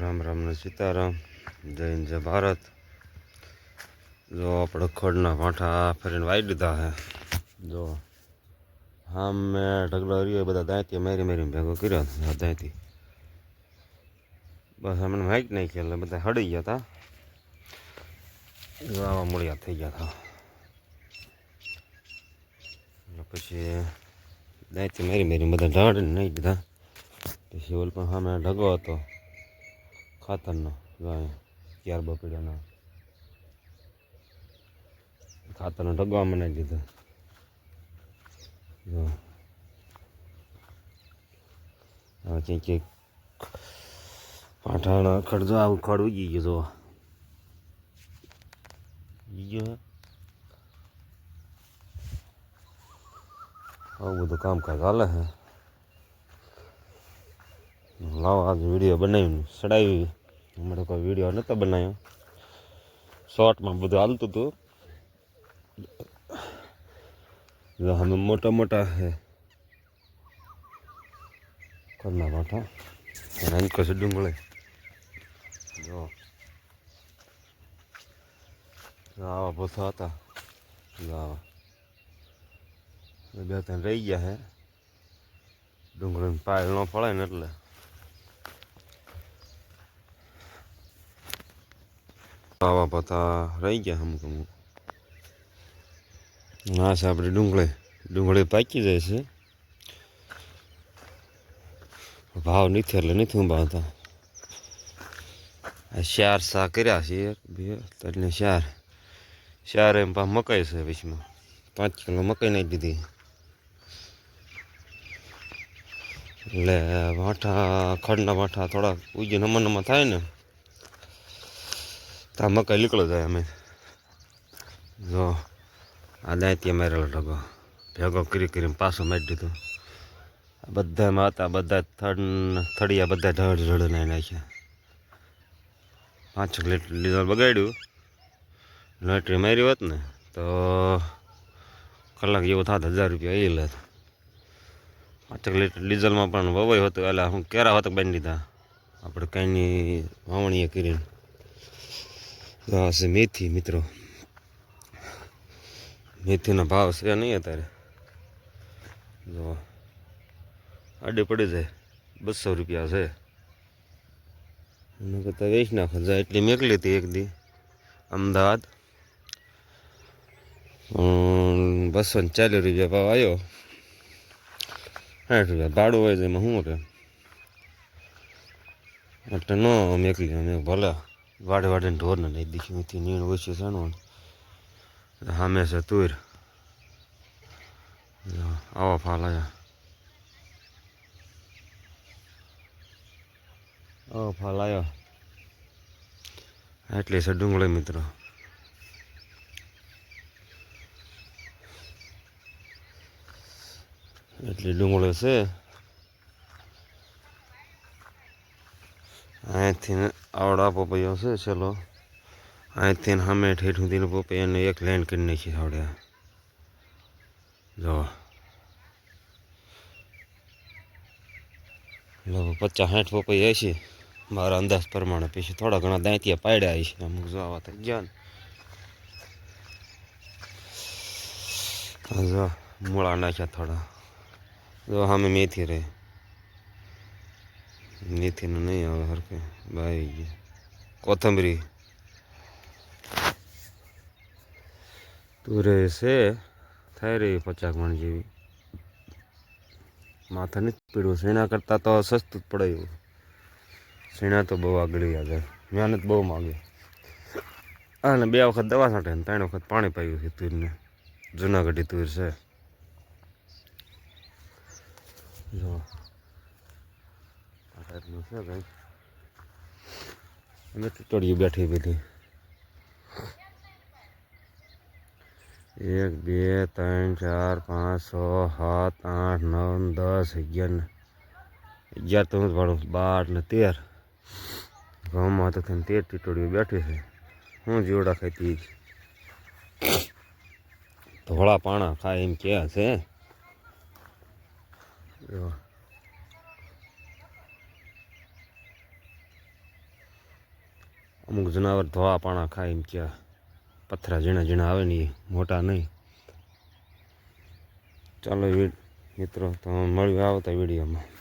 રામ રામ ને સીતારામ. જય હિન્દ, જય ભારત. જો આપણે ખડના ભાંઠા ફરીને વાઈ દીધા હે. જો હા મેં ઢગલો હર્યો બધા દાંતી મેરી મેરી ભેગો કર્યો દાંતી. બસ અમને નહીં કે એટલે બધા હડી ગયા હતા આવા મૂળિયા થઈ ગયા હતા પછી દાંતી મેરી મેરી બધા ઢાળીને નહીં દીધા. પછી ઓલ પણ સામે ઢગો હતો. ખાતરનો ચાર બપડીયાનો ખાતરનો ઢગવા મને દીધો. ક્યાંક ક્યાંક પાઠાણા ખડ જો આવું ખડ ઉગી ગયું, જો. ઉગી ગયો હે? આવું બધું કામકાજ હાલે છે લાવો આજ વીડિયો બનાવીને ચડાવી અમારે કોઈ વીડિયો નહોતો બનાવ્યો. શોર્ટમાં બધું હાલતું હતું. અમે મોટા મોટા છે કરના મોટા? અને કશું ડુંગળે જો. આવા ભૂસા હતા. આવા. બે ત્રણ રહી ગયા હે. ડુંગળીને પાય ન ફળાય ને એટલે. આવા પતા રહી ગયા અમુક અમુક. ના છે આપણે ડુંગળી ડુંગળી પાકી જાય છે. ભાવ નથી, એટલે નથી ઊંભાવતા આ ચાર સા કર્યા છે એક, બે, ત્રણ ચાર. ચાર એમ પા મકાઈ છે વિશમાં પાંચ કિલો મકાઈ નાખી દીધી. એટલે વાંઠા, ખડના વાંઠા થોડા ઉજી નમા નમા થાય ને. ત્યાં મકાઈ નીકળો જાય અમે જો, આ દાંતી મારેલો ઢગો. ભેગો કરી કરીને પાછો મારી દીધો. બધામાં હતા, બધા થડ, થડિયા બધા ઢળ ઢળ નાઈ નાખ્યા. પાંચ લીટર ડીઝલ બગાડ્યું. લોટરી મારી હોત ને, તો કલાક જેવું થાત, હજાર રૂપિયા એ લેત. પાંચ લીટર ડીઝલમાં પણ વવાઈ હતું, એટલે હું કેરા હોત બાંધી દીધા. આપણે કંઈની વાવણીએ કરીને. આ છે મેથી, મિત્રો. મેથીનો ભાવ છે નહીં અત્યારે? જો, આડે પડી જાય. બસો રૂપિયા છે. એના કરતાં વેચ નાખો. જાય એટલી મેકલી હતી એક દી. અમદાવાદ. બસો ને ચાલીસ રૂપિયા ભાવ આવ્યો સાઠ રૂપિયા. ભાડું હોય છે એમાં શું કે એટલે ન મેકલી અમે ભલે. વાડે વાડે ઢોરને લઈ દીધી મીથી નીણ ઓછી જાણવાનું સામે છે તુર. આવો ફાલ આવ્યા આવો ફાલ આવ્યો એટલે છે ડુંગળી મિત્રો. એટલી ડુંગળો છે. અહીંથી આવડા પપૈયો છે, ચલો. અહીંથી સામે ઠેઠ સુધીનો પપૈયાને એક લાઈન કરી નાખી આવડ્યા જો. પચાસ સાઠ પપૈયા છે મારા અંદાજ પ્રમાણે પછી થોડા ઘણા દાંતિયા પાડ્યા છે અમુક જો આવા થઈ ગયા ને. જો, મૂળા નાખ્યા થોડા. જો સામે મેથી રહે. મેથીનું નહીં આવે સરખે બાવી ગયા કોથમરી. તુરે છે થઈ રહી પચાસ મણ જેવી. માથા નથી પીડ્યું શેણા કરતાં તો સસ્તું જ પડે એવું. શેણા તો બહુ આગળ આગળ મહેનત બહુ માગે. અને બે વખત દવા છાંટે ને ત્રણ વખત પાણી પાયું છે તુરને. જૂનાગઢી તુર છે. જો. ટાઈપનું છે ભાઈ. અને ટીટોડીઓ બેઠી બધી. એક, બે, ત્રણ, ચાર, પાંચ, છ, સાત, આઠ, નવ, દસ, અગિયાર અગિયાર તો ભાડું બાર ને તેર. ગામમાં તો થઈને તેર ટીટોડીઓ બેઠી છે. હું જીવડા ખાતી જ. ધોળા પાણા ખાય એમ કે છે. જો અમુક જનાવર ધોવા પાણા ખાય એમ કે પથરા ઝીણા ઝીણા આવે ને એ મોટા નહીં. ચાલો મિત્રો, તો મળ્યું આવતા વિડીયોમાં.